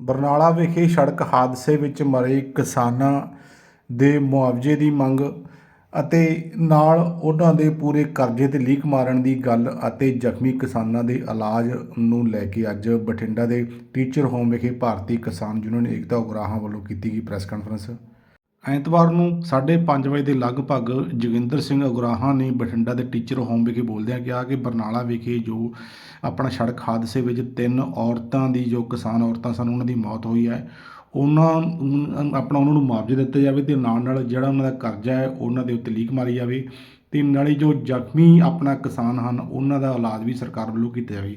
ਬਰਨਾਲਾ ਵਿਖੇ ਸੜਕ ਹਾਦਸੇ ਵਿੱਚ ਮਰੇ ਕਿਸਾਨਾਂ ਦੇ ਮੁਆਵਜ਼ੇ ਦੀ ਮੰਗ ਅਤੇ ਨਾਲ ਉਹਨਾਂ ਦੇ ਪੂਰੇ ਕਰਜ਼ੇ ਤੇ ਲੀਕ ਮਾਰਨ ਦੀ ਗੱਲ ਅਤੇ ਜ਼ਖਮੀ ਕਿਸਾਨਾਂ ਦੇ ਇਲਾਜ ਨੂੰ ਲੈ ਕੇ ਅੱਜ ਬਠਿੰਡਾ ਦੇ ਟੀਚਰ ਹੋਮ ਵਿਖੇ ਭਾਰਤੀ ਕਿਸਾਨ ਯੂਨੀਅਨ ਏਕਤਾ ਉਗਰਾਹਾਂ ਵੱਲੋਂ ਕੀਤੀ ਗਈ ਪ੍ਰੈਸ ਕਾਨਫਰੰਸ। ਐਤਵਾਰ ਨੂੰ 5:30 ਵਜੇ ਦੇ ਲਗਭਗ ਜੋਗਿੰਦਰ ਸਿੰਘ ਅਗਰਾਹਾਂ ਨੇ ਬਠਿੰਡਾ ਦੇ ਟੀਚਰ ਹੋਮ ਵਿਖੇ ਬੋਲਦਿਆਂ ਕਿਹਾ ਕਿ ਬਰਨਾਲਾ ਵਿਖੇ ਜੋ ਆਪਣਾ ਸੜਕ ਹਾਦਸੇ ਵਿੱਚ ਤਿੰਨ ਔਰਤਾਂ ਦੀ, ਜੋ ਕਿਸਾਨ ਔਰਤਾਂ ਸਨ, ਉਹਨਾਂ ਦੀ ਮੌਤ ਹੋਈ ਹੈ। ਉਹਨਾਂ ਆਪਣਾ ਉਹਨਾਂ ਨੂੰ ਮੁਆਵਜ਼ਾ ਦਿੱਤਾ ਜਾਵੇ ਤੇ ਨਾਲ ਨਾਲ ਜਿਹੜਾ ਉਹਨਾਂ ਦਾ ਕਰਜ਼ਾ ਹੈ, ਉਹਨਾਂ ਦੇ ਉੱਤੇ ਲੀਕ ਮਾਰੀ ਜਾਵੇ ਤੇ ਨਾਲੇ ਜੋ ਜ਼ਖਮੀ ਆਪਣਾ ਕਿਸਾਨ ਹਨ, ਉਹਨਾਂ ਦਾ ਇਲਾਜ ਵੀ ਸਰਕਾਰ ਵੱਲੋਂ ਕੀਤਾ ਜਾਵੇ।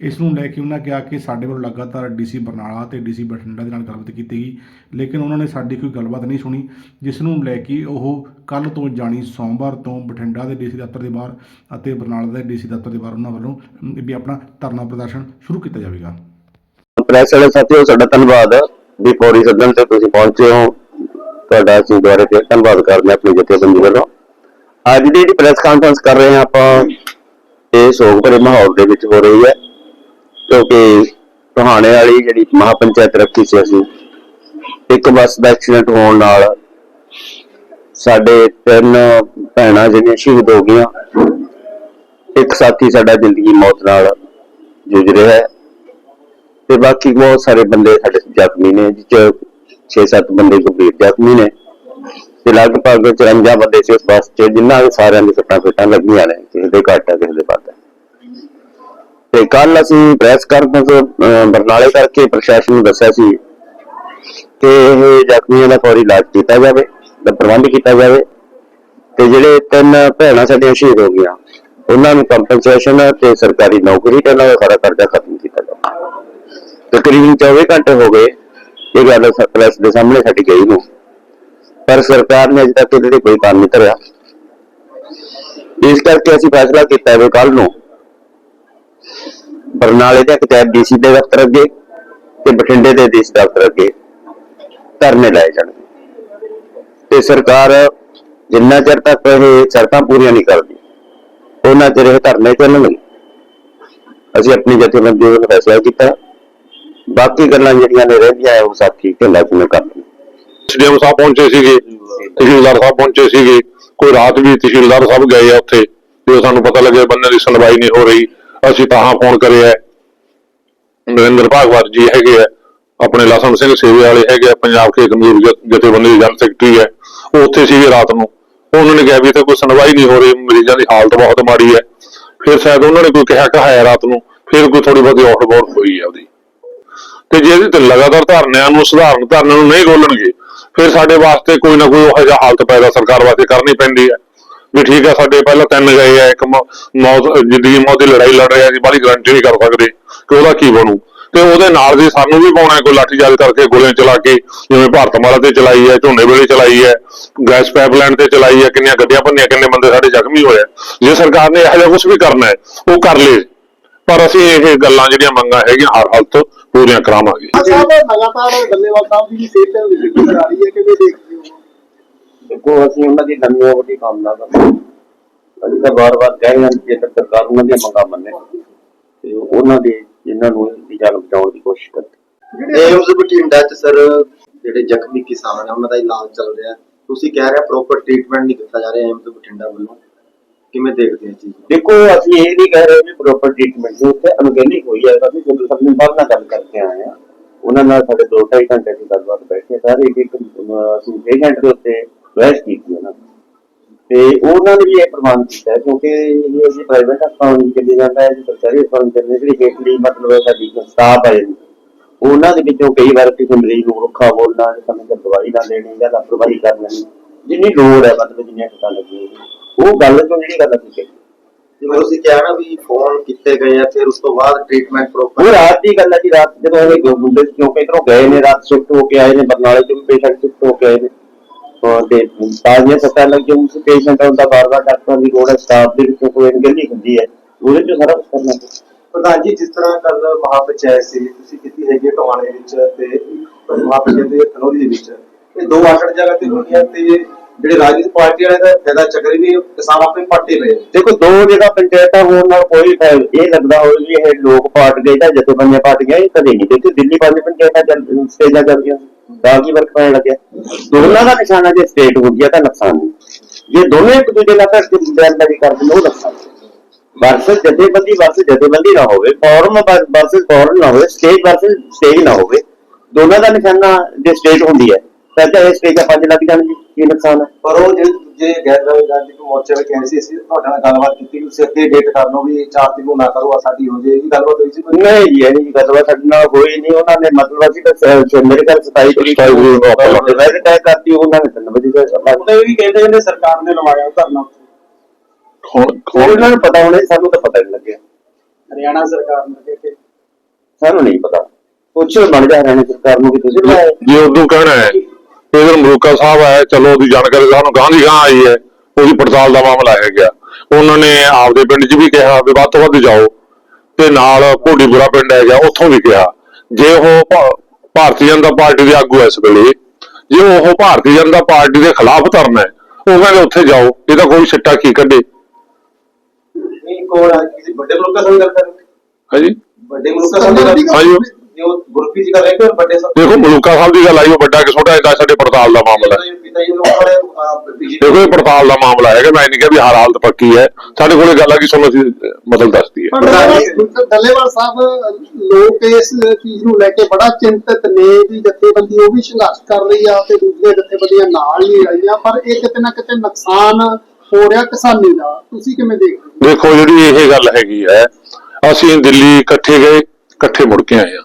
ਇਸ ਨੂੰ ਲੈ ਕੇ ਉਹਨਾਂ ਕਿਹਾ ਕਿ ਸਾਡੇ ਵੱਲੋਂ ਲਗਾਤਾਰ ਡੀਸੀ ਬਰਨਾਲਾ ਤੇ ਡੀਸੀ ਬਠਿੰਡਾ ਦੇ ਨਾਲ ਗੱਲਬਾਤ ਕੀਤੀ ਗਈ, ਲੇਕਿਨ ਉਹਨਾਂ ਨੇ ਸਾਡੀ ਕੋਈ ਗੱਲਬਾਤ ਨਹੀਂ ਸੁਣੀ, ਜਿਸ ਨੂੰ ਲੈ ਕੇ ਉਹ ਕੱਲ ਤੋਂ ਜਾਣੀ ਸੋਮਵਾਰ ਤੋਂ ਬਠਿੰਡਾ ਦੇ ਡੀਸੀ ਦਫ਼ਤਰ ਦੇ ਬਾਹਰ ਅਤੇ ਬਰਨਾਲਾ ਦੇ ਡੀਸੀ ਦਫ਼ਤਰ ਦੇ ਬਾਹਰ ਉਹਨਾਂ ਵੱਲੋਂ ਵੀ ਆਪਣਾ ਧਰਨਾ ਪ੍ਰਦਰਸ਼ਨ ਸ਼ੁਰੂ ਕੀਤਾ ਜਾਵੇਗਾ। ਪ੍ਰੈਸ ਵਾਲੇ ਸਾਥੀਓ, ਸਾਡਾ ਧੰਨਵਾਦ। ਵੀ ਪੌੜੀ ਸੱਦਣ ਤੇ ਤੁਸੀਂ ਪਹੁੰਚੇ ਹੋ। ਤੁਹਾਡਾ ਅਸੀਂ ਦੁਆਰੇ ਤੇ ਧੰਨਵਾਦ ਕਰਦੇ ਹਾਂ ਆਪਣੀ ਜਥੇਬੰਦੀ ਵੱਲੋਂ। ਅੱਜ ਦੀ ਜਿਹੜੀ ਪ੍ਰੈਸ ਕਾਨਫਰੰਸ ਕਰ ਰਹੇ ਹਾਂ ਆਪਾਂ, ਇਹ ਸੋਗ ਭਰੇ ਮਾਹੌਲ ਦੇ ਵਿੱਚ ਹੋ ਰਹੀ ਹੈ। ਕਿਉਂਕਿ ਕਹਾਣੇ ਵਾਲੀ ਜਿਹੜੀ ਮਹਾਪੰਚਾਇਤ ਰੱਖੀ ਸੀ ਅਸੀਂ, ਇੱਕ ਬੱਸ ਦਾ ਐਕਸੀਡੈਂਟ ਹੋਣ ਨਾਲ ਸਾਡੇ ਤਿੰਨ ਭੈਣਾਂ ਜਿਹੜੀਆਂ ਸ਼ਹੀਦ ਹੋ ਗਈਆਂ, ਇੱਕ ਸਾਥੀ ਸਾਡਾ ਜ਼ਿੰਦਗੀ ਮੌਤ ਨਾਲ ਜੂਝ ਰਿਹਾ ਹੈ ਤੇ ਬਾਕੀ ਬਹੁਤ ਸਾਰੇ ਬੰਦੇ ਸਾਡੇ ਜ਼ਖਮੀ ਨੇ, ਜਿਸ ਚ 6-7 ਬੰਦੇ ਗੰਭੀਰ ਜ਼ਖਮੀ ਨੇ ਤੇ ਲਗਭਗ 54 ਬੰਦੇ ਸੀ ਉਸ ਬੱਸ 'ਚ ਜਿਨ੍ਹਾਂ ਦੇ ਸਾਰਿਆਂ ਦੀ ਸੱਟਾਂ ਫੇਟਾਂ ਲੱਗੀਆਂ ਨੇ, ਕਿਸੇ ਦੇ ਘੱਟ ਹੈ ਕਿਸੇ ਦੇ ਵੱਧ ਹੈ ਤੇ ਕੱਲ ਅਸੀਂ ਪ੍ਰੈਸ ਕਾਨਫਰੰਸ ਬਰਨਾਲੇ ਕਰਕੇ ਪ੍ਰਸ਼ਾਸਨ ਨੂੰ ਦੱਸਿਆ ਸੀ ਕਿ ਇਹ ਜ਼ਖਮੀਆਂ ਦਾ ਫੌਰੀ ਇਲਾਜ ਕੀਤਾ ਜਾਵੇ, ਦਾ ਪ੍ਰਬੰਧ ਕੀਤਾ ਜਾਵੇ ਤੇ ਜਿਹੜੇ ਤਿੰਨ ਭੈਣਾਂ ਸਾਡੀਆਂ ਸ਼ਹੀਦ ਹੋ ਗਈਆਂ, ਉਹਨਾਂ ਨੂੰ ਕੰਪਨਸੇਸ਼ਨ ਤੇ ਸਰਕਾਰੀ ਨੌਕਰੀ ਤੇ ਉਹਨਾਂ ਦਾ ਸਾਰਾ ਕਰਜ਼ਾ ਖਤਮ ਕੀਤਾ ਜਾਵੇ। ਤਕਰੀਬਨ 24 ਘੰਟੇ ਹੋ ਗਏ, ਇਹ ਗੱਲ ਪ੍ਰੈਸ ਦੇ ਸਾਹਮਣੇ ਸਾਡੀ ਗਈ ਨੂੰ। ਪਰ ਸਰਕਾਰ ਨੇ ਅਜੇ ਤੱਕ ਇਹਦੇ ਕੋਈ ਕੰਮ ਨਹੀਂ ਧਰਿਆ। ਇਸ ਕਰਕੇ ਅਸੀਂ ਫੈਸਲਾ ਕੀਤਾ ਹੈ ਕੱਲ ਨੂੰ ਬਰਨਾਲੇ ਦੇ ਕਚਹਿਰੀ ਡੀਸੀ ਦੇ ਦਫ਼ਤਰ ਅੱਗੇ ਤੇ ਬਠਿੰਡੇ ਦੇ ਡੀਸੀ ਦਫ਼ਤਰ ਅੱਗੇ ਧਰਨੇ ਲਾਏ ਜਾਣਗੇ ਤੇ ਸਰਕਾਰ ਜਿੰਨਾ ਚਿਰ ਤੱਕ ਇਹ ਸ਼ਰਤਾਂ ਪੂਰੀਆਂ ਨਹੀਂ ਕਰਦੀ, ਉਹਨਾਂ ਚਿਰ ਇਹ ਧਰਨੇ ਚੱਲਣਗੇ। ਅਸੀਂ ਆਪਣੀ ਜਥੇਬੰਦੀ ਵੱਲੋਂ ਫੈਸਲਾ ਕੀਤਾ। ਬਾਕੀ ਗੱਲਾਂ ਜਿਹੜੀਆਂ ਨੇ ਰਹਿੰਦੀਆਂ ਉਹ ਸਾਥੀ ਢਿੱਲਾ ਕਿਵੇਂ ਕਰਦੇ ਐਸਡੀਐਮ ਸਾਹਿਬ ਪਹੁੰਚੇ ਸੀਗੇ, ਤਹਿਸੀਲਦਾਰ ਸਾਹਿਬ ਪਹੁੰਚੇ ਸੀਗੇ, ਕੋਈ ਰਾਤ ਵੀ ਤਹਿਸੀਲਦਾਰ ਸਾਹਿਬ ਗਏ ਆ ਉੱਥੇ, ਜਦੋਂ ਸਾਨੂੰ ਪਤਾ ਲੱਗਿਆ ਬੰਦੇ ਦੀ ਸੁਣਵਾਈ ਨਹੀਂ ਹੋ ਰਹੀ। ਅਸੀਂ ਤਾਂ ਫੋਨ ਕਰਿਆ ਨਰਿੰਦਰ ਭਾਗਵਤ ਜੀ ਹੈਗੇ ਆ, ਆਪਣੇ ਲਸਣ ਸਿੰਘ ਸੇਵੇ ਵਾਲੇ ਹੈਗੇ ਆ, ਪੰਜਾਬ ਖੇਤ ਕਮਜ਼ੋਰ ਜਥੇਬੰਦੀ ਦੇ ਜਨ ਸੈਕਟਰੀ ਹੈ ਉਹ ਉੱਥੇ ਸੀਗੇ ਰਾਤ ਨੂੰ। ਉਹਨਾਂ ਨੇ ਕਿਹਾ ਵੀ ਇੱਥੇ ਕੋਈ ਸੁਣਵਾਈ ਨਹੀਂ ਹੋ ਰਹੀ, ਮਰੀਜ਼ਾਂ ਦੀ ਹਾਲਤ ਬਹੁਤ ਮਾੜੀ ਹੈ ਫਿਰ ਸ਼ਾਇਦ ਉਹਨਾਂ ਨੇ ਕੋਈ ਕਿਹਾ ਕਹਾਇਆ ਰਾਤ ਨੂੰ, ਫਿਰ ਕੋਈ ਥੋੜੀ ਬਹੁਤੀ ਆਊਟ ਬੋਰਡ ਹੋਈ ਹੈ ਉਹਦੀ। ਤੇ ਜੇ ਇਹਦੇ ਤੇ ਲਗਾਤਾਰ ਧਰਨਿਆਂ ਨੂੰ, ਸੁਧਾਰਨ ਧਰਨਿਆਂ ਨੂੰ ਨਹੀਂ ਖੋਲਣਗੇ ਫਿਰ ਸਾਡੇ ਵਾਸਤੇ ਕੋਈ ਨਾ ਕੋਈ ਉਹ ਜਿਹਾ ਹਾਲਤ ਪੈਦਾ ਸਰਕਾਰ ਵਾਸਤੇ ਕਰਨੀ ਪੈਂਦੀ ਹੈ ਵੀ ਠੀਕ ਹੈ ਸਾਡੇ ਪਹਿਲਾਂ ਤਿੰਨ ਗਏ ਆ, ਇੱਕ ਮੌਤ, ਜ਼ਿੰਦਗੀ ਮੌਤ ਦੀ ਲੜਾਈ ਲੜ ਰਿਹਾ ਜੀ ਬਾਹਲੀ ਗਰੰਟੀ ਨਹੀਂ ਕਰ ਸਕਦੇ, ਕਿ ਉਹਦਾ ਕੀ ਬਣੂ? ਤੇ ਉਹਦੇ ਨਾਲ ਦੀ ਸਾਨੂੰ ਵੀ ਪਾਉਣਾ ਕੋਈ ਲਾਠੀਚਾਰਜ ਕਰਕੇ ਗੋਲੀਆਂ ਚਲਾ ਕੇ, ਜਿਵੇਂ ਭਾਰਤਮਾਲਾ ਤੇ ਚਲਾਈ ਹੈ, ਝੋਨੇ ਵੇਲੇ ਚਲਾਈ ਹੈ, ਗੈਸ ਪਾਈਪਲਾਈਨ ਤੇ ਚਲਾਈ ਹੈ, ਕਿੰਨੀਆਂ ਗੱਡੀਆਂ ਭੰਨੀਆਂ, ਕਿੰਨੇ ਬੰਦੇ ਸਾਡੇ ਜ਼ਖਮੀ ਹੋਏ ਜੇ ਸਰਕਾਰ ਨੇ ਇਹੋ ਜਿਹਾ ਕੁਝ ਵੀ ਕਰਨਾ ਹੈ, ਉਹ ਕਰ ਲੇ ਪਰ ਅਸੀਂ ਇਹ ਗੱਲਾਂ ਜਿਹੜੀਆਂ ਮੰਗਾਂ ਹੈਗੀਆਂ, ਹਰ ਹਾਲਤ ਪੂਰੀਆਂ ਕਰਾਵਾਂਗੇ। ਸਾਹਿਬ ਲਗਾਤਾਰ ਡੱਲੇਵਾਲ ਸਾਹਿਬ ਦੀ ਸਿਹਤ ਤੇ ਵਿਕਟ ਕਰ ਰਹੀ ਹੈ ਕਿਵੇਂ ਦੇਖਦੇ ਹੋ ਦੇਖੋ ਅਸੀਂ ਉਹਨਾਂ ਦੀ ਲੰਮੀ ਵੱਡੀ ਕਾਮਨਾ ਕਰਦੇ ਹਾਂ। ਅਸੀਂ ਤਾਂ ਵਾਰ-ਵਾਰ ਕਹਿ ਰਹੇ ਹਾਂ ਕਿ ਜੇਕਰ ਸਰਕਾਰ ਉਹਨਾਂ ਦੀਆਂ ਮੰਗਾਂ ਮੰਨੇ ਤੇ ਉਹਨਾਂ ਦੇ ਇਹਨਾਂ ਨੂੰ ਦੀ ਜਾਨ ਬਚਾਉਣ ਦੀ ਕੋਸ਼ਿਸ਼ ਕਰੇ ਏਮਸ ਬਠਿੰਡਾ ਚ ਸਰ ਜਿਹੜੇ ਜ਼ਖਮੀ ਕਿਸਾਨ ਨੇ ਉਹਨਾਂ ਦਾ ਇਲਾਜ ਚੱਲ ਰਿਹਾ। ਤੁਸੀਂ ਕਹਿ ਰਹੇ ਪ੍ਰੋਪਰ ਟ੍ਰੀਟਮੈਂਟ ਨਹੀਂ ਦਿੱਤਾ ਜਾ ਰਿਹਾ ਏਮਸ ਬਠਿੰਡਾ ਵੱਲੋਂ। ਕਿਵੇਂ ਦੇਖਦੇ ਇਹ ਚੀਜ਼? ਦੇਖੋ ਅਸੀਂ ਇਹ ਨਹੀਂ ਕਹਿ ਰਹੇ ਵੀ ਪ੍ਰੋਪਰ ਟ੍ਰੀਟਮੈਂਟ ਜੋ ਉੱਥੇ ਅਣਗਹਿਲੀ ਹੋਈ ਹੈ ਅਸੀਂ ਤੁਹਾਨੂੰ ਸਭ ਨੂੰ ਬਾਅਦ ਨਾਲ ਗੱਲ ਕਰਕੇ ਆਏ ਹਾਂ। ਉਹਨਾਂ ਨਾਲ ਸਾਡੇ ਦੋ ਢਾਈ ਘੰਟੇ ਦੀ ਗੱਲਬਾਤ ਬੈਠੇ ਸਾਰੇ ਇੱਕ ਇੱਕ ਅਸੀਂ ਦੇ ਉੱਤੇ ਬਹਿਸ ਕੀਤੀ ਉਹਨਾਂ ਨਾਲ। ਤੇ ਉਹਨਾਂ ਨੇ ਵੀ ਇਹ ਪ੍ਰਮਾਣ ਕੀਤਾ ਕਿਉਂਕਿ ਇਹ ਅਸੀਂ ਪ੍ਰਾਈਵੇਟ ਹਸਪਤਾਲ ਵਿੱਚ ਚੱਲੇ ਜਾਂਦਾ ਹੈ ਸਰਕਾਰੀ ਹਸਪਤਾਲ ਚੱਲੇ ਜਿਹੜੀ ਹੇਠਲੀ ਮਤਲਬ ਹੈ ਸਾਡੀ ਸਟਾਫ ਹੈ ਉਹਨਾਂ ਦੇ ਵਿੱਚੋਂ ਕਈ ਵਾਰ ਕਿਸੇ ਮਰੀਜ਼ ਨੂੰ ਰੁੱਖਾ ਬੋਲਣਾ ਜਾਂ ਸਮੇਂ ਸਿਰ ਦਵਾਈ ਨਾ ਦੇਣੀ ਜਾਂ ਲਾਪਰਵਾਹੀ ਕਰ ਲੈਣੀ ਜਿੰਨੀ ਲੋੜ ਹੈ ਮਤਲਬ ਜਿੰਨੀਆਂ ਟਿਕਾ ਲੱਗੀ ਉਹ ਗੱਲ ਤੋਂ ਜਿਹੜੀ ਗੱਲ ਅਸੀਂ ਕਹੀ ਜਿਵੇਂ ਤੁਸੀਂ ਕਿਹਾ ਨਾ ਵੀ ਫੋਨ ਕੀਤੇ ਗਏ ਆ ਫਿਰ ਉਸ ਤੋਂ ਬਾਅਦ ਟ੍ਰੀਟਮੈਂਟ ਉਹ ਪ੍ਰੋਪਰ ਰਾਤ ਦੀ ਗੱਲ ਹੈ ਜੀ ਰਾਤ ਜਦੋਂ ਇਹ ਸੀ ਕਿਉਂਕਿ ਇਧਰੋਂ ਗਏ ਨੇ ਰਾਤ ਸ਼ਿਫਟ ਹੋ ਕੇ ਆਏ ਨੇ ਬਰਨਾਲੇ ਤੋਂ ਪੇਸ਼ੈਂਟ ਸ਼ਿਫਟ ਹੋ ਕੇ ਆਏ ਨੇ। ਉਹ ਤੇ ਤਾਜ਼ੀਆਂ ਸੱਟਾਂ ਲੱਗੀਆਂ ਉਸ ਪੇਸ਼ੈਂਟ ਹੁੰਦਾ ਬਾਰ-ਬਾਰ ਡਾਕਟਰਾਂ ਦੀ ਲੋੜ ਸਟਾਫ ਦੇ ਵਿੱਚੋਂ ਕੋਈ ਅਣਗਹਿਲੀ ਹੁੰਦੀ ਹੈ, ਉਹਦੇ ਚ ਸਾਰਾ ਕੁਝ ਕਰਨਾ ਪ੍ਰਧਾਨ ਜੀ, ਜਿਸ ਤਰ੍ਹਾਂ ਕੱਲ ਮਹਾਪੰਚਾਇਤ ਸੀ, ਤੁਸੀਂ ਕੀਤੀ ਹੈਗੀ ਟਵਾਣੇ ਵਿੱਚ ਤੇ ਮਹਾਪੰਚਾਇਤ ਦੇ ਤਨੋਰੀ ਦੇ ਵਿੱਚ, ਇਹ ਦੋ ਆਕੜ ਜਗ੍ਹਾ ਤੇ ਹੋਣੀਆਂ ਤੇ ਜਿਹੜੇ ਰਾਜਨੀਤਿਕ ਪਾਰਟੀਆਂ ਨੇ ਦਾ ਫਾਇਦਾ ਚੱਕ ਰਹੀ ਵੀ ਕਿਸਾਨ ਆਪਣੇ ਪਾਟੇ ਪਏ ਦੇਖੋ, ਦੋ ਜਗ੍ਹਾ ਪੰਚਾਇਤਾਂ ਹੋਣ ਨਾਲ ਕੋਈ ਫਾਇਦਾ ਇਹ ਲੱਗਦਾ ਹੋਵੇ ਵੀ ਇਹ ਲੋਕ ਪਾਰਟ ਗਏ ਜਾਂ ਜਥੇਬੰਦੀਆਂ ਪਾਰਟ ਇਹ ਕਦੇ ਨਹੀਂ ਦੇਖੇ ਦਿੱਲੀ ਪੰਜ ਪੰਚਾਇਤਾਂ ਚੱਲ, ਸਟੇਜਾਂ ਚੱਲਦੀਆਂ ਤਾਂ ਕੀ ਪੈਣ ਲੱਗਿਆ। ਦੋਨਾਂ ਦਾ ਨਿਸ਼ਾਨਾ ਜੇ ਸਟੇਟ ਹੋ ਗਿਆ ਤਾਂ ਨੁਕਸਾਨ ਨਹੀਂ। ਜੇ ਦੋਨੇ ਇੱਕ ਦੂਜੇ ਨਾਲ ਧੱਕੇ ਦੀ ਕਰਦੇ ਨੇ, ਉਹ ਨੁਕਸਾਨ ਵਰਸ ਜਥੇਬੰਦੀ ਵਰਸ ਜਥੇਬੰਦੀ ਨਾ ਹੋਵੇ ਫੋਰਮ ਵਰਸ ਫੋਰਮ ਨਾ ਹੋਵੇ ਸਟੇਜ ਵਰਸ ਸਟੇਜ ਨਾ ਹੋਵੇ। ਦੋਨਾਂ ਦਾ ਨਿਸ਼ਾਨਾ ਜੇ ਸਟੇਟ ਹੁੰਦੀ ਹੈ। ਤਾਂ ਚਾਹੇ ਸਟੇਜਾਂ ਪੰਜ ਲੱਗ ਜਾਣਗੇ ਕੀ ਨੁਕਸਾਨ ਹੈ? ਪਰ ਉਹ ਜੇ ਜੇ ਗੈਰ ਰਾਜਨੀਤਿਕ ਮੋਰਚੇ ਵਿੱਚ ਕਹਿੰਦੇ ਸੀ ਅਸੀਂ ਤੁਹਾਡੇ ਨਾਲ ਗੱਲਬਾਤ ਕੀਤੀ ਤੁਸੀਂ ਅੱਗੇ ਡੇਟ ਕਰ ਲਓ ਵੀ 4 ਤਰੀਕ ਨੂੰ ਨਾ ਕਰੋ ਆ ਸਾਡੀ ਹੋ ਜੇ ਇਹ ਗੱਲਬਾਤ ਹੋਈ ਸੀ ਕੋਈ? ਨਹੀਂ ਜੀ ਇਹ ਨਹੀਂ ਗੱਲਬਾਤ ਸਾਡੇ ਨਾਲ ਹੋਈ ਨਹੀਂ ਉਹਨਾਂ ਨੇ ਮਤਲਬ ਅਸੀਂ ਤਾਂ ਮੇਰੇ ਘਰ 27 ਤਰੀਕ 27 ਤਰੀਕ ਨੂੰ ਆਪਾਂ ਨੂੰ ਵੈਸੇ ਤੈਅ ਕਰਤੀ ਉਹਨਾਂ ਨੇ 3 ਵਜੇ ਦਾ ਉਹਦੇ ਵੀ ਕਹਿੰਦੇ ਨੇ ਸਰਕਾਰ ਨੇ ਲਵਾਇਆ ਧਰਨਾ ਉਹਨਾਂ ਨੂੰ ਪਤਾ ਹੋਣਾ ਸਾਨੂੰ ਤਾਂ ਪਤਾ ਨਹੀਂ ਲੱਗਿਆ। ਹਰਿਆਣਾ ਸਰਕਾਰ ਨੇ ਕਿ ਸਾਨੂੰ ਨਹੀਂ ਪਤਾ। ਪੁੱਛੋ ਬਣ ਜਾ ਹਰਿਆਣਾ ਸਰਕਾਰ ਨੂੰ ਕਿ ਤੁਸੀਂ। ਜੇ ਉਦੋਂ ਕਹਿਣਾ ਹੈ। ਇਧਰ ਮਲੂਕਾ ਸਾਹਿਬ ਹੈ ਚਲੋ ਉਹਦੀ ਜਾਣਕਾਰੀ ਸਾਨੂੰ ਗਾਂ ਦੀ ਗਾਂ ਆਈ ਹੈ ਉਹਦੀ ਪੜਤਾਲ ਦਾ ਮਾਮਲਾ ਹੈ ਗਿਆ। ਉਹਨਾਂ ਨੇ ਆਪਦੇ ਪਿੰਡ 'ਚ ਵੀ ਕਿਹਾ ਵੀ ਵੱਧ ਤੋਂ ਵੱਧ ਜਾਓ ਤੇ ਨਾਲ ਘੋੜੀਪੁਰਾ ਪਿੰਡ ਹੈਗਾ ਉੱਥੋਂ ਵੀ ਕਿਹਾ। ਜੇ ਉਹ ਭਾਰਤੀ ਜਨਤਾ ਪਾਰਟੀ ਦੇ ਆਗੂ ਇਸ ਵੇਲੇ ਜੇ ਉਹ ਭਾਰਤੀ ਜਨਤਾ ਪਾਰਟੀ ਦੇ ਖਿਲਾਫ ਧਰਨਾ ਹੈ ਉਹ ਕਹਿੰਦੇ ਉੱਥੇ ਜਾਓ ਇਹਦਾ ਕੋਈ ਸਿੱਟਾ ਕੀ ਕੱਢੇ? ਕੋਲ ਕਿਸੇ ਵੱਡੇ ਮੁਲਕਾਂ ਹੋ? ਵੱਡੇ ਮੁਲਕਾਂ ਹਾਂਜੀ। ਜੇ ਉਹ ਗੁਰਪ੍ਰੀਤ ਜੀ ਕਰ ਰਹੇ ਕਿ ਵੱਡੇ ਸਭ ਦੇਖੋ ਮਲੂਕਾ ਸਾਹਿਬ ਦੀ ਗੱਲ ਆਈ ਉਹ ਵੱਡਾ ਕਿ ਛੋਟਾ ਇਹਦਾ ਸਾਡੇ ਪੜਤਾਲ ਦਾ ਮਾਮਲਾ ਹੈ। ਪਿਤਾ ਜੀ ਨੂੰ ਆਪਣੇ ਬੀਜੇਪੀ ਦੇਖੋ ਇਹ ਪੜਤਾਲ ਦਾ ਮਾਮਲਾ ਹੈਗਾ ਮੈਂ ਨਹੀਂ ਕਿਹਾ ਵੀ ਹਰ ਹਾਲਤ ਪੱਕੀ ਹੈ। ਸਾਡੇ ਕੋਲੇ ਗੱਲ ਆ ਕਿ ਤੁਹਾਨੂੰ ਅਸੀਂ ਮਤਲਬ ਦੱਸਦੀ ਹੈ। ਪਰ ਡੱਲੇਵਾਲ ਸਾਹਿਬ ਲੋਕ ਇਸ ਚੀਜ਼ ਨੂੰ ਲੈ ਕੇ ਬੜਾ ਚਿੰਤਤ ਨੇ ਵੀ ਜਥੇਬੰਦੀ ਉਹ ਵੀ ਸੰਘਰਸ਼ ਕਰ ਰਹੀ ਆ ਤੇ ਦੂਜੀਆਂ ਜਥੇਬੰਦੀਆਂ ਨਾਲ ਹੀ ਰਹੀਆਂ ਪਰ ਇਹ ਕਿਤੇ ਨਾ ਕਿਤੇ ਨੁਕਸਾਨ ਹੋ ਰਿਹਾ ਕਿਸਾਨੀ ਦਾ। ਤੁਸੀਂ ਕਿਵੇਂ ਦੇਖਦੇ ਹੋ? ਦੇਖੋ ਜਿਹੜੀ ਇਹ ਗੱਲ ਹੈਗੀ ਹੈ ਅਸੀਂ ਦਿੱਲੀ ਇਕੱਠੇ ਗਏ ਇਕੱਠੇ ਮੁੜ ਕੇ ਆਏ ਆ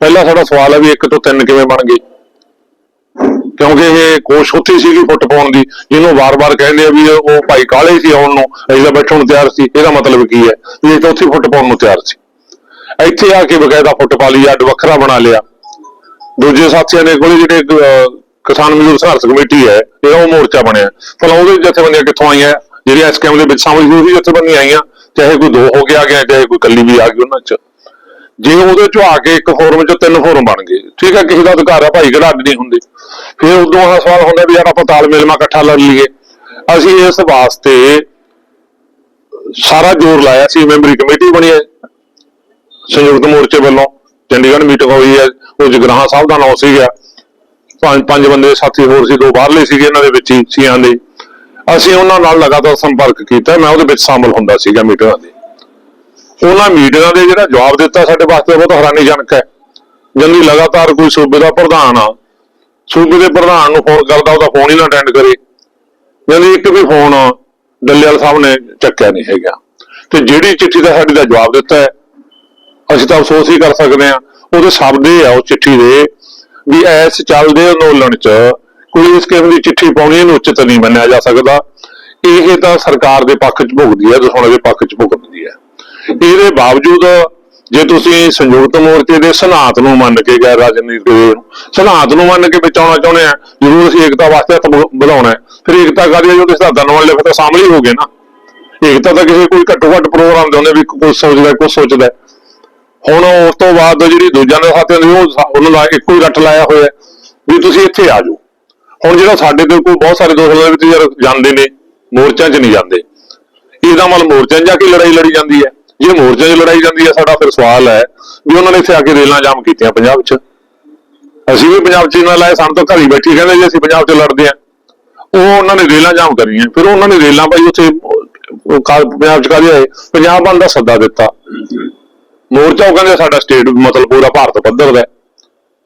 ਪਹਿਲਾ ਸਾਡਾ ਸਵਾਲ ਹੈ ਵੀ ਇੱਕ ਤੋਂ ਤਿੰਨ ਕਿਵੇਂ ਬਣ ਗਏ? ਕਿਉਂਕਿ ਇਹ ਕੋਸ਼ ਉੱਥੇ ਸੀਗੀ ਫੁੱਟ ਪਾਉਣ ਦੀ, ਜਿਹਨੂੰ ਵਾਰ-ਵਾਰ ਕਹਿੰਦੇ ਆ ਵੀ ਉਹ ਭਾਈ ਕਾਲੇ ਸੀ ਆਉਣ ਨੂੰ, ਅਸੀਂ ਤਾਂ ਬੈਠਣ ਨੂੰ ਤਿਆਰ ਸੀ, ਇਹਦਾ ਮਤਲਬ ਕੀ ਹੈ? ਵੀ ਇਹ ਤਾਂ ਉੱਥੇ ਫੁੱਟ ਪਾਉਣ ਨੂੰ ਤਿਆਰ ਸੀ। ਇੱਥੇ ਆ ਕੇ ਬਕਾਇਦਾ ਫੁੱਟ ਪਾ ਲਈ, ਅੱਡ ਵੱਖਰਾ ਬਣਾ ਲਿਆ। ਦੂਜੇ ਸਾਥੀਆਂ ਨੇ ਕੋਲ ਜਿਹੜੇ ਕਿਸਾਨ ਮਜ਼ਦੂਰ ਸੰਘਰਸ਼ ਕਮੇਟੀ ਹੈ ਇਹ ਉਹ ਮੋਰਚਾ ਬਣਿਆ। ਭਲਾ ਉਹਦੇ ਜਥੇਬੰਦੀਆਂ ਕਿੱਥੋਂ ਆਈਆਂ? ਜਿਹੜੀਆਂ ਇਸ ਕੈਮ ਦੇ ਵਿੱਚ ਸ਼ਾਮਲ ਹੋਈ ਜਥੇਬੰਦੀਆਂ ਆਈਆਂ। ਚਾਹੇ ਕੋਈ ਦੋ ਹੋ ਕੇ ਆ ਗਿਆ, ਚਾਹੇ ਕੋਈ ਕੱਲੀ ਵੀ ਆ ਗਈ ਉਹਨਾਂ ਚ। ਜੇ ਉਹਦੇ ਚੋਂ ਆ ਕੇ ਇੱਕ ਫੋਰਮ ਚੋਂ ਤਿੰਨ ਫੋਰਮ ਬਣ ਗਏ, ਠੀਕ ਹੈ, ਕਿਸੇ ਦਾ ਅਧਿਕਾਰ ਹੈ ਭਾਈ ਕਿਹੜਾ ਅੱਡ ਨਹੀਂ ਹੁੰਦੇ। ਫਿਰ ਉਦੋਂ ਆਹ ਸਵਾਲ ਹੁੰਦਾ ਵੀ ਯਾਰ ਆਪਾਂ ਤਾਲਮੇਲ ਮਾ ਇਕੱਠਾ ਲੜ ਲਈਏ। ਅਸੀਂ ਇਸ ਵਾਸਤੇ ਸਾਰਾ ਜ਼ੋਰ ਲਾਇਆ ਸੀ, ਮੈਂਬਰੀ ਕਮੇਟੀ ਬਣੀ ਹੈ, ਸੰਯੁਕਤ ਮੋਰਚੇ ਵੱਲੋਂ, ਚੰਡੀਗੜ੍ਹ ਮੀਟਿੰਗ ਹੋਈ ਹੈ, ਉਹ ਜਗਰਾਹਾਂ ਸਾਹਿਬ ਦਾ ਨਾਮ ਸੀਗਾ। ਪੰਜ ਪੰਜ ਬੰਦੇ, ਸਾਥੀ ਹੋਰ ਸੀ, ਦੋ ਬਾਹਰਲੇ ਸੀਗੇ ਇਹਨਾਂ ਦੇ ਵਿੱਚ ਹੀ, ਸੀਆਂ ਦੇ। ਅਸੀਂ ਉਹਨਾਂ ਨਾਲ ਲਗਾਤਾਰ ਸੰਪਰਕ ਕੀਤਾ, ਮੈਂ ਉਹਦੇ ਵਿੱਚ ਸ਼ਾਮਲ ਹੁੰਦਾ ਸੀਗਾ ਮੀਟਿੰਗਾਂ ਦੇ। ਉਹਨਾਂ ਮੀਡੀਆ ਦੇ ਜਿਹੜਾ ਜਵਾਬ ਦਿੱਤਾ ਸਾਡੇ ਵਾਸਤੇ ਬਹੁਤ ਹੈਰਾਨੀਜਨਕ ਹੈ। ਜੰਦੀ ਲਗਾਤਾਰ ਕੋਈ ਸੂਬੇ ਦਾ ਪ੍ਰਧਾਨ ਆ, ਸੂਬੇ ਦੇ ਪ੍ਰਧਾਨ ਨੂੰ ਫੋਨ ਕਰਦਾ ਉਹਦਾ ਫੋਨ ਹੀ ਨਾ ਅਟੈਂਡ ਕਰੇ। ਜੰਦੀ ਇੱਕ ਵੀ ਫੋਨ ਡੱਲੇਵਾਲ ਸਾਹਿਬ ਨੇ ਚੱਕਿਆ ਨਹੀਂ ਹੈਗਾ। ਤੇ ਜਿਹੜੀ ਚਿੱਠੀ ਦਾ ਸਾਡੀ ਦਾ ਜਵਾਬ ਦਿੱਤਾ ਹੈ, ਅਸੀਂ ਤਾਂ ਅਫਸੋਸ ਹੀ ਕਰ ਸਕਦੇ ਹਾਂ ਉਹਦੇ ਸ਼ਬਦ ਇਹ ਆ, ਉਹ ਚਿੱਠੀ ਦੇ, ਵੀ ਐਸ ਚੱਲਦੇ ਅੰਦੋਲਨ ਚ, ਕੋਈ ਇਸ ਕਿਸਮ ਦੀ ਚਿੱਠੀ ਪਾਉਣੀ ਇਹਨੂੰ ਉਚਿਤ ਨਹੀਂ ਮੰਨਿਆ ਜਾ ਸਕਦਾ। ਇਹ ਤਾਂ ਸਰਕਾਰ ਦੇ ਪੱਖ ਚ ਭੁਗਦੀ ਹੈ ਦੁਸ਼ਮਣ ਦੇ ਪੱਖ ਚ ਭੁਗਦੀ ਹੈ। ਇਹਦੇ ਬਾਵਜੂਦ ਜੇ ਤੁਸੀਂ ਸੰਯੁਕਤ ਮੋਰਚੇ ਦੇ ਸਿਧਾਂਤ ਨੂੰ ਮੰਨ ਕੇ ਗੈਰ ਰਾਜਨੀਤਿਕ ਦੇ ਸਨਾਤ ਨੂੰ ਮੰਨ ਕੇ ਬਚਾਉਣਾ ਚਾਹੁੰਦੇ ਆ, ਜ਼ਰੂਰ ਅਸੀਂ ਏਕਤਾ ਵਾਸਤੇ ਹੱਥ ਵਧਾਉਣਾ ਫਿਰ ਏਕਤਾ ਕਾਦੀ ਜੋ ਤੁਸੀਂ ਸਿਧਾਂਤਾਂ ਨਾਲ ਲਿਖੋ ਤਾਂ ਸ਼ਾਮਲ ਹੀ ਹੋ ਗਏ ਨਾ। ਏਕਤਾ ਤਾਂ ਕਿਸੇ ਕੋਈ ਘੱਟੋ ਘੱਟ ਪ੍ਰੋਗਰਾਮ ਦੇ ਹੁੰਦੇ ਵੀ ਕੁਝ ਸੋਚਦਾ ਕੁਝ ਸੋਚਦਾ ਹੁਣ ਉਸ ਤੋਂ ਬਾਅਦ ਜਿਹੜੀ ਦੂਜਿਆਂ ਦੇ ਸਾਥੀਆਂ ਦੀ ਉਹ ਉਹਨਾਂ ਦਾ ਇੱਕੋ ਹੀ ਰੱਟ ਲਾਇਆ ਹੋਇਆ ਵੀ ਤੁਸੀਂ ਇੱਥੇ ਆ ਜਾਓ। ਹੁਣ ਜਿਹੜਾ ਸਾਡੇ ਤੇ ਕੋਈ ਬਹੁਤ ਸਾਰੇ ਦੋਸਤ ਨੇ ਵੀ ਯਾਰ ਜਾਂਦੇ ਨੇ, ਮੋਰਚਿਆਂ 'ਚ ਨਹੀਂ ਜਾਂਦੇ। ਇਹਦਾ ਮਤਲਬ ਮੋਰਚਿਆਂ 'ਚ ਜਾ ਕੇ ਲੜਾਈ ਲੜੀ ਜਾਂਦੀ ਹੈ। ਜੇ ਮੋਰਚੇ 'ਚ ਲੜਾਈ ਜਾਂਦੀ ਹੈ ਸਾਡਾ ਫਿਰ ਸਵਾਲ ਹੈ ਵੀ ਉਹਨਾਂ ਨੇ ਇੱਥੇ ਆ ਕੇ ਰੇਲਾਂ ਜਾਮ ਕੀਤੀਆਂ ਪੰਜਾਬ 'ਚ। ਅਸੀਂ ਵੀ ਪੰਜਾਬ 'ਚ ਨਾ ਲਾਏ, ਸਾਨੂੰ ਤਾਂ ਘਰ ਹੀ ਬੈਠੀ ਕਹਿੰਦੇ ਜੀ ਅਸੀਂ ਪੰਜਾਬ 'ਚ ਲੜਦੇ ਆ। ਉਹ ਉਹਨਾਂ ਨੇ ਰੇਲਾਂ ਜਾਮ ਕਰੀਆਂ, ਫਿਰ ਉਹਨਾਂ ਨੇ ਰੇਲਾਂ ਭਾਈ ਉੱਥੇ ਪੰਜਾਬ 'ਚ ਕਾਹਦੇ ਆਏ? ਪੰਜਾਬ ਬੰਦ ਦਾ ਸੱਦਾ ਦਿੱਤਾ। ਮੋਰਚਾ ਉਹ ਕਹਿੰਦੇ ਸਾਡਾ ਸਟੇਟ ਮਤਲਬ ਪੂਰਾ ਭਾਰਤ ਪੱਧਰ ਦਾ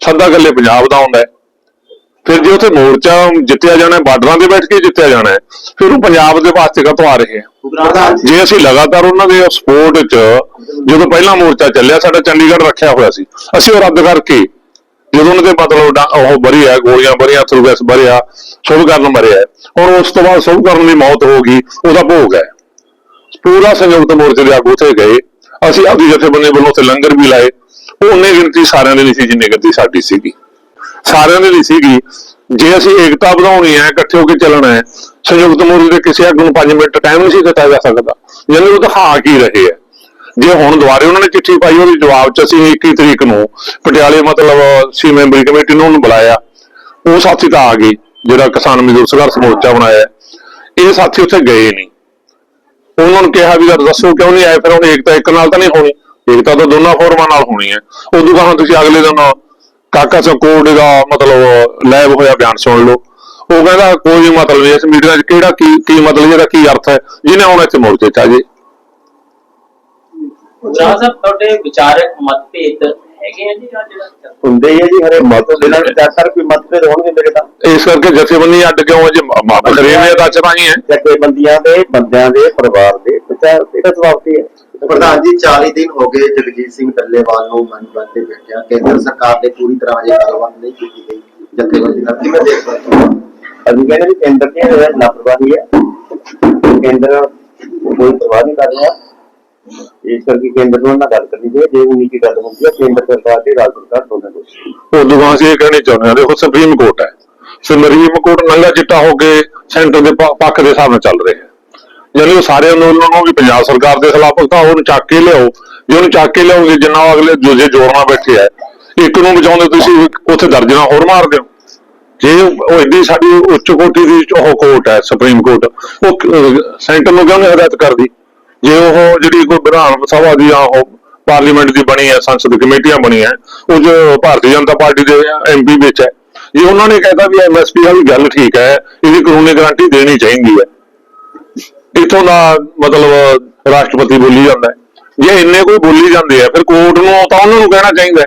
ਸੱਦਾ ਗੱਲੇ ਪੰਜਾਬ ਦਾ ਆਉਂਦਾ ਫਿਰ ਜੇ ਉੱਥੇ ਮੋਰਚਾ ਜਿੱਤਿਆ ਜਾਣਾ ਬਾਰਡਰਾਂ ਤੇ ਬੈਠ ਕੇ ਜਿੱਤਿਆ ਜਾਣਾ ਫਿਰ ਉਹ ਪੰਜਾਬ ਦੇ ਵਾਸਤੇ ਕਾਹਤੋਂ ਆ ਰਹੇ ਹੈ ਜੇ। ਅਸੀਂ ਲਗਾਤਾਰ ਉਹਨਾਂ ਦੇ ਸਪੋਰਟ 'ਚ ਜਦੋਂ ਪਹਿਲਾ ਮੋਰਚਾ ਚੱਲਿਆ, ਸਾਡਾ ਚੰਡੀਗੜ੍ਹ ਰੱਖਿਆ ਹੋਇਆ ਸੀ। ਅਸੀਂ ਉਹ ਰੱਦ ਕਰਕੇ ਜਦੋਂ ਉਹਨਾਂ ਦੇ ਮਤਲਬ ਉਹ ਬਰੀ ਗੋਲੀਆਂ ਬਰੀਆਂ ਥਰੂ ਗੈਸ ਸ਼ੁਭ ਕਰਨ ਮਰਿਆ ਹੈ। ਉਸ ਤੋਂ ਬਾਅਦ ਸ਼ੁਭ ਕਰਨ ਦੀ ਮੌਤ ਹੋ ਗਈ, ਉਹਦਾ ਭੋਗ ਹੈ। ਪੂਰਾ ਸੰਯੁਕਤ ਮੋਰਚੇ ਦੇ ਆਗੂ ਉੱਥੇ ਗਏ। ਅਸੀਂ ਆਪਦੀ ਜਥੇਬੰਦੀ ਵੱਲੋਂ ਉੱਥੇ ਲੰਗਰ ਵੀ ਲਾਏ। ਉਹ ਉਹਨੇ ਗਿਣਤੀ ਸਾਰਿਆਂ ਦੀ ਨਹੀਂ ਸੀ ਜਿੰਨੀ ਗਿਣਤੀ ਸਾਡੀ ਸੀਗੀ। ਸਾਰਿਆਂ ਦੀ ਨਹੀਂ ਸੀਗੀ ਜੇ ਅਸੀਂ ਏਕਤਾ ਵਧਾਉਣੀ ਹੈ, ਇਕੱਠੇ ਹੋ ਕੇ ਚੱਲਣਾ ਹੈ, ਸੰਯੁਕਤ ਮੋਰਚੇ ਦੇ ਕਿਸੇ ਆਗੂ ਨੂੰ 5 ਮਿੰਟ ਟਾਈਮ ਨਹੀਂ ਸੀ ਦਿੱਤਾ ਜਾ ਸਕਦਾ। ਯਾਨੀ ਉਹ ਦਿਖਾ ਕੀ ਰਹੇ ਹੈ। ਜੇ ਹੁਣ ਦੁਬਾਰੇ ਉਹਨਾਂ ਨੇ ਚਿੱਠੀ ਪਾਈ, ਉਹਦੇ ਜਵਾਬ ਚ ਅਸੀਂ 21 ਤਰੀਕ ਨੂੰ ਪਟਿਆਲੇ ਮਤਲਬ ਸੀ ਮੈਂਬਰੀ ਕਮੇਟੀ ਨੂੰ ਉਹਨੂੰ ਬੁਲਾਇਆ। ਉਹ ਸਾਥੀ ਤਾਂ ਆ ਗਏ, ਜਿਹੜਾ ਕਿਸਾਨ ਮਜ਼ਦੂਰ ਸੰਘਰਸ਼ ਮੋਰਚਾ ਬਣਾਇਆ ਇਹ ਸਾਥੀ ਉੱਥੇ ਗਏ ਨਹੀਂ। ਉਹਨਾਂ ਨੂੰ ਕਿਹਾ ਵੀ ਯਾਰ ਦੱਸੋ ਕਿਉਂ ਨਹੀਂ ਆਏ, ਫਿਰ ਹੁਣ ਏਕਤਾ ਇੱਕ ਨਾਲ ਤਾਂ ਨਹੀਂ ਹੋਣੀ। ਏਕਤਾ ਤਾਂ ਦੋਨਾਂ ਫੋਰਮਾਂ ਨਾਲ ਹੋਣੀ ਹੈ। ਉਦੋਂ ਬਾਅਦ ਤੁਸੀਂ ਅਗਲੇ ਦਿਨ ਕਾਕਾ ਚਕੋੜ ਦਾ ਮਤਲਬ ਲੈਬ ਹੋਇਆ ਬਿਆਨ ਸੁਣ ਲਓ। ਉਹ ਕਹਿੰਦਾ ਕੋਈ ਮਤਲਬ ਇਸ ਮੀਟਿੰਗ 'ਚ ਕਿਹੜਾ ਕੀ ਕੀ ਮਤਲਬ ਇਹਦਾ ਕੀ ਅਰਥ ਹੈ? ਜਿਹਨੇ ਆਉਣਾ ਇੱਥੇ ਮੋਰਚੇ 'ਚ ਆ ਜੇ। ਜਹਾਂ ਸਾਹਿਬ ਤੁਹਾਡੇ ਵਿਚਾਰਕ ਮਤਭੇਦ ਹੈਗੇ ਆ ਜੀ ਜਾਂ ਜਿਹੜਾ ਹੁੰਦੇ ਹੀ ਹੈ ਜੀ ਹਰੇ ਮਤ ਦੇ ਨਾਲ ਜ਼ਿਆਦਾਤਰ ਕੋਈ ਮਤਭੇਦ ਹੋਣਗੇ ਮੇਰੇ ਤਾਂ। ਇਸ ਕਰਕੇ ਜਥੇਬੰਦੀ ਅੱਡ ਕਿਉਂ ਹੈ ਜੇ? ਬਖਰੇ ਨੇ ਤਾਂ ਚਰਾਈ ਹੈ। ਜਥੇਬੰਦੀਆਂ ਦੇ ਬੰਦਿਆਂ ਦੇ ਪਰਿਵਾਰ ਦੇ ਵਿਚਾਰ ਇਹਦਾ ਸਵਾਲ ਕੀ ਹੈ? ਪ੍ਰਧਾਨ ਜੀ 40 ਦਿਨ ਹੋ ਗਏ ਜਗਜੀਤ ਸਿੰਘ ਟੱਲੇਵਾਲ ਨੂੰ ਮਨ ਬੰਦੇ ਬੈਠਿਆ ਕੇਂਦਰ ਸਰਕਾਰ ਨੇ ਪੂਰੀ ਤਰ੍ਹਾਂ ਅਜੇ ਗੱਲਬਾਤ ਨਹੀਂ ਕੀਤੀ ਗਈ ਜਥੇਬੰਦੀ ਨਾਲ ਕਿਵੇਂ ਦੇਖ ਸਕਦੇ ਹੋ? ਅਸੀਂ ਕਹਿੰਦੇ ਵੀ ਕੇਂਦਰ ਦੀ ਇਹ ਲਾਪਰਵਾਹੀ ਹੈ। ਕੇਂਦਰ ਕੋਈ ਪਰਵਾਹ ਨਹੀਂ ਕਰ ਰਿਹਾ। ਇਸ ਕਰਕੇ ਕੇਂਦਰ ਨੂੰ ਨਾਲ ਗੱਲ ਕਰਨੀ ਚਾਹੀਦੀ ਜੇ ਉਨੀ ਕੀ ਗੱਲ ਹੁੰਦੀ ਹੈ ਕੇਂਦਰ ਸਰਕਾਰ ਤੇ ਰਾਜ ਸਰਕਾਰ ਦੋਨਾਂ ਦੋਸ਼ੀ ਉਦੋਂ ਬਾਅਦ ਅਸੀਂ ਇਹ ਕਹਿਣੇ ਚਾਹੁੰਦੇ ਹਾਂ ਦੇਖੋ ਸੁਪਰੀਮ ਕੋਰਟ ਹੈ। ਸੁਪਰੀਮ ਕੋਰਟ ਨੰਗਾ ਚਿੱਟਾ ਹੋ ਕੇ ਸੈਂਟਰ ਦੇ ਪ- ਪੱਖ ਦੇ ਹਿਸਾਬ ਨਾਲ ਚੱਲ ਰਿਹਾ ਹੈ। ਯਾਨੀ ਉਹ ਸਾਰੇ ਅੰਦੋਲਨ ਨੂੰ ਵੀ ਪੰਜਾਬ ਸਰਕਾਰ ਦੇ ਖਿਲਾਫ ਤਾਂ ਉਹਨੂੰ ਚੱਕ ਕੇ ਲਿਆਓ। ਜੇ ਉਹਨੂੰ ਚੱਕ ਕੇ ਲਿਆਓਗੇ ਜਿੰਨਾ ਉਹ ਅਗਲੇ ਦੂਜੇ ਜੋੜ ਨਾਲ ਬੈਠੇ ਆ। ਇੱਕ ਨੂੰ ਬਚਾਉਂਦੇ ਤੁਸੀਂ ਉੱਥੇ ਦਰਜਨਾ ਹੋਰ ਮਾਰ ਦਿਓ। ਜੇ ਉਹ ਐਡੀ ਸਾਡੀ ਉੱਚ ਕੋਟੀ ਦੀ ਉਹ ਕੋਰਟ ਹੈ ਸੁਪਰੀਮ ਕੋਰਟ ਉਹ ਸੈਂਟਰ ਨੂੰ ਕਿਉਂ ਨਹੀਂ ਹਦਾਇਤ ਕਰਦੀ? ਜੇ ਉਹ ਜਿਹੜੀ ਕੋਈ ਵਿਧਾਨ ਸਭਾ ਦੀ ਆ ਉਹ ਪਾਰਲੀਮੈਂਟ ਦੀ ਬਣੀ ਹੈ ਸੰਸਦ ਕਮੇਟੀਆਂ ਬਣੀਆਂ ਉਹ ਜੋ ਭਾਰਤੀ ਜਨਤਾ ਪਾਰਟੀ ਦੇ ਐਮਪੀ ਵਿੱਚ ਹੈ ਜੇ ਉਹਨਾਂ ਨੇ ਕਹਿਤਾ ਵੀ ਐਮਐਸਪੀ ਵਾਲੀ ਗੱਲ ਠੀਕ ਹੈ ਇਹਦੀ ਕਾਨੂੰਨੀ ਗਾਰੰਟੀ ਦੇਣੀ ਚਾਹੀਦੀ ਹੈ ਇਥੋਂ ਦਾ ਮਤਲਬ ਰਾਸ਼ਟਰਪਤੀ ਬੋਲੀ ਜਾਂਦਾ ਹੈ। ਜੇ ਇੰਨੇ ਕੋਈ ਬੋਲੀ ਜਾਂਦੇ ਆ ਫਿਰ ਕੋਰਟ ਨੂੰ ਤਾਂ ਉਹਨਾਂ ਨੂੰ ਕਹਿਣਾ ਚਾਹੀਦਾ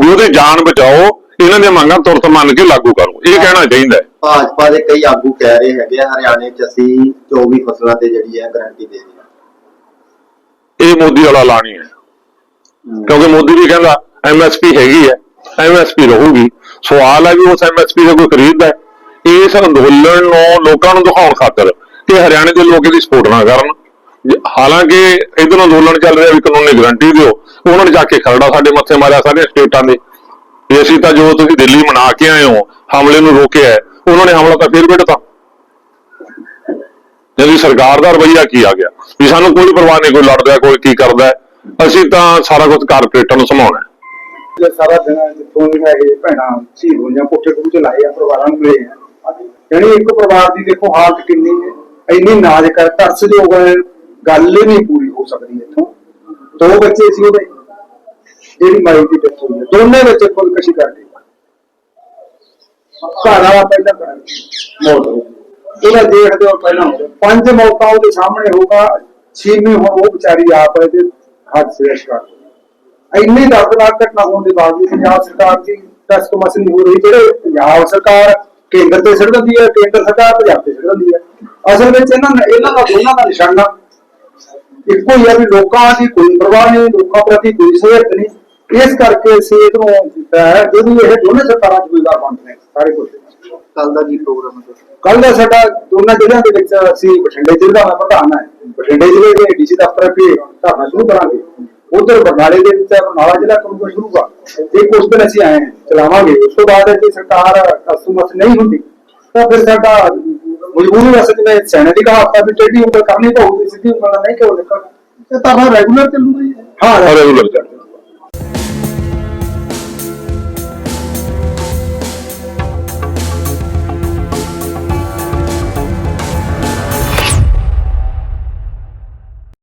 ਵੀ ਉਹਦੀ ਜਾਨ ਬਚਾਓ ਇਹਨਾਂ ਦੀਆਂ ਮੰਗਾਂ ਤੁਰਤ ਮੰਨ ਕੇ ਲਾਗੂ ਕਰੋ ਇਹ ਕਹਿਣਾ ਚਾਹੀਦਾ ਭਾਜਪਾ ਦੇ ਕਈ ਆਗੂ ਕਹਿ ਰਹੇ ਹੈਗੇ ਆ, ਹਰਿਆਣੇ 'ਚ ਅਸੀਂ 24 ਫਸਲਾਂ ਤੇ ਜਿਹੜੀ ਹੈ ਗਾਰੰਟੀ ਦੇ ਰਹੇ ਇਹ ਮੋਦੀ ਵਾਲਾ ਲਾਣੀ ਹੈ। ਕਿਉਂਕਿ ਮੋਦੀ ਵੀ ਕਹਿੰਦਾ ਐਮਐਸਪੀ ਹੈਗੀ ਹੈ ਐਮਐਸਪੀ ਰਹੂਗੀ। ਸਵਾਲ ਹੈ ਵੀ ਉਸ ਐਮਐਸਪੀ ਦਾ ਕੋਈ ਖਰੀਦਦਾ ਇਸ ਅੰਦੋਲਨ ਨੂੰ ਲੋਕਾਂ ਨੂੰ ਦਿਖਾਉਣ ਖਾਤਰ ਕਿ ਹਰਿਆਣੇ ਦੇ ਲੋਕ ਇਹਦੀ ਸਪੋਰਟ ਨਾ ਕਰਨ। ਹਾਲਾਂਕਿ ਇਧਰ ਅੰਦੋਲਨ ਚੱਲ ਰਿਹਾ ਵੀ ਕਾਨੂੰਨੀ ਗਾਰੰਟੀ ਦਿਓ, ਉਹਨਾਂ ਨੇ ਜਾ ਕੇ ਖਰੜਾ ਸਾਡੇ ਮੱਥੇ ਮਾਰਿਆ ਸਾਰੇ ਸਟੇਟਾਂ ਦੇ। ਵੀ ਅਸੀਂ ਤਾਂ ਜੋ ਤੁਸੀਂ ਦਿੱਲੀ ਮਨਾ ਕੇ ਆਏ ਹੋ, ਹਮਲੇ ਨੂੰ ਰੋਕਿਆ ਉਹਨਾਂ ਨੇ ਹਮਲਾ ਤਾਂ ਫਿਰ ਵਿੜਤਾ ਜਿਹੜੀ ਸਰਕਾਰ ਦਾ ਰਵਈਆ ਕੀ ਆ ਗਿਆ? ਵੀ ਸਾਨੂੰ ਕੋਈ ਪਰਵਾਹ ਨਹੀਂ, ਕੋਈ ਲੜਦਾ ਕੋਈ ਕੀ ਕਰਦਾ ਅਸੀਂ ਤਾਂ ਸਾਰਾ ਕੁਝ ਕਾਰਪੋਰੇਟਰ ਨੂੰ ਸਮਾਉਣਾ ਜੇ ਸਾਰਾ ਦਿਨ ਜਿੱਥੋਂ ਵੀ ਇਹ ਭੈਣਾਂ, ਸ਼ਹੀਦ ਹੋਈਆਂ ਪੁੱਠੇ ਕੁਝ ਲਾਏ ਆ, ਪਰਿਵਾਰਾਂ ਨੂੰ ਮਿਲੇ ਆ। ਯਾਨੀ ਇੱਕ ਪਰਿਵਾਰ ਦੀ ਦੇਖੋ ਹਾਲਤ ਕਿੰਨੀ ਹੈ। ਇੰਨੀ ਨਾਜ਼ੁਕ ਹੈ ਤਰਸਯੋਗ ਹੈ ਗੱਲ ਹੀ ਨਹੀਂ ਪੂਰੀ ਹੋ ਸਕਦੀ ਇੱਥੋਂ। ਦੋ ਬੱਚੇ ਸੀ ਉਹਦੇ। ਜਿਹੜੀ ਮਾਈ ਦੀ ਡੈਥ ਹੋਈ ਹੈ। ਦੋਨੇ ਵਿੱਚ ਖੁਦਕਸ਼ੀ ਕਰ ਲਈ ਘਰ ਵਾਲਾ ਪਹਿਲਾਂ ਮੌਤ ਹੋ ਗਈ। ਉਹਦਾ ਦੇਖਦੇ ਹੋ ਪਹਿਲਾਂ ਪੰਜ ਮੌਤਾਂ ਉਹਦੇ ਸਾਹਮਣੇ ਹੋਊਗਾ। ਛੇਵੀਂ ਹੁਣ ਉਹ ਵਿਚਾਰੀ ਆਪ ਇਹਦੇ ਹੱਥ ਸੇ ਸ਼ਿਕਾਰ ਇੰਨੀ ਦਰਦਨਾਕ ਘਟਨਾ ਹੋਣ ਦੇ ਬਾਵਜੂਦ ਪੰਜਾਬ ਸਰਕਾਰ ਦੀ ਟਸ ਕਮਸ ਹੋ ਰਹੀ। ਜਿਹੜੇ ਪੰਜਾਬ ਸਰਕਾਰ ਕੇਂਦਰ ਤੇ ਸਿਰ ਦਿੰਦੀ ਹੈ, ਕੇਂਦਰ ਸਰਕਾਰ ਪੰਜਾਬ ਤੇ ਸਿਰ ਦਿੰਦੀ ਹੈ। ਅਸਲ ਵਿੱਚ ਇਹਨਾਂ ਇਹਨਾਂ ਦਾ ਦੋਨਾਂ ਦਾ ਨਿਸ਼ਾਨਾ ਇੱਕੋ ਹੀ ਹੈ ਵੀ ਲੋਕਾਂ ਦੀ ਕੋਈ ਪਰਵਾਹ ਨਹੀਂ ਲੋਕਾਂ ਪ੍ਰਤੀ ਕੋਈ ਸਹਿਤ ਨਹੀਂ। ਇਸ ਕਰਕੇ ਸਿਹਤ ਨੂੰ ਕੀਤਾ ਹੈ ਜਦੋਂ ਇਹ ਦੋਨੇ ਸਰਕਾਰਾਂ ਜ਼ਿੰਮੇਵਾਰ ਬਣਦੇ ਨੇ ਸਾਰੇ ਕੁਝ। ਕੱਲ ਦਾ ਕੀ ਪ੍ਰੋਗਰਾਮ ਹੈ ਕੱਲ ਦਾ ਸਾਡਾ ਦੋਨਾਂ ਜ਼ਿਲ੍ਹਿਆਂ ਦੇ ਵਿੱਚ ਅਸੀਂ ਬਠਿੰਡੇ ਜ਼ਿਲ੍ਹੇ ਦਾ ਪ੍ਰਧਾਨ ਹਾਂ। ਬਠਿੰਡੇ ਜ਼ਿਲ੍ਹੇ ਦੇ ਡੀਸੀ ਦਫ਼ਤਰ ਵੀ ਧਰਨਾ ਸ਼ੁਰੂ ਕਰਾਂਗੇ। ਉਧਰ ਬਰਨਾਲੇ ਦੇ ਵਿੱਚ ਬਰਨਾਲਾ ਜ਼ਿਲ੍ਹਾ ਕਰੂਗਾ ਸ਼ੁਰੂਗਾ ਇਹ ਕੁਝ ਦਿਨ ਅਸੀਂ ਆਏ ਚਲਾਵਾਂਗੇ। ਉਸ ਤੋਂ ਬਾਅਦ ਜੇ ਸਰਕਾਰ ਕਸੂਮਤ ਨਹੀਂ ਹੁੰਦੀ ਤਾਂ ਫਿਰ ਸਾਡਾ ਮਜਬੂਰੀ ਵਸ ਜਿਵੇਂ ਸੈਨੇ ਦੀ ਕਹਾਵਤ ਹੈ ਵੀ ਟੇਢੀ ਉਂਗਲ ਕਰਨੀ ਪਊਗੀ ਸਿੱਧੀ ਉਂਗਲ ਨਾਲ ਨਹੀਂ ਕਿਉਂ ਨਿਕਲਣਾ ਇਹ ਤਾਂ ਰੈਗੂਲਰ ਚੱਲੂਗਾ ਜੀ ਹਾਂ ਔਰ ਰੈਗੂਲਰ ਚੱਲ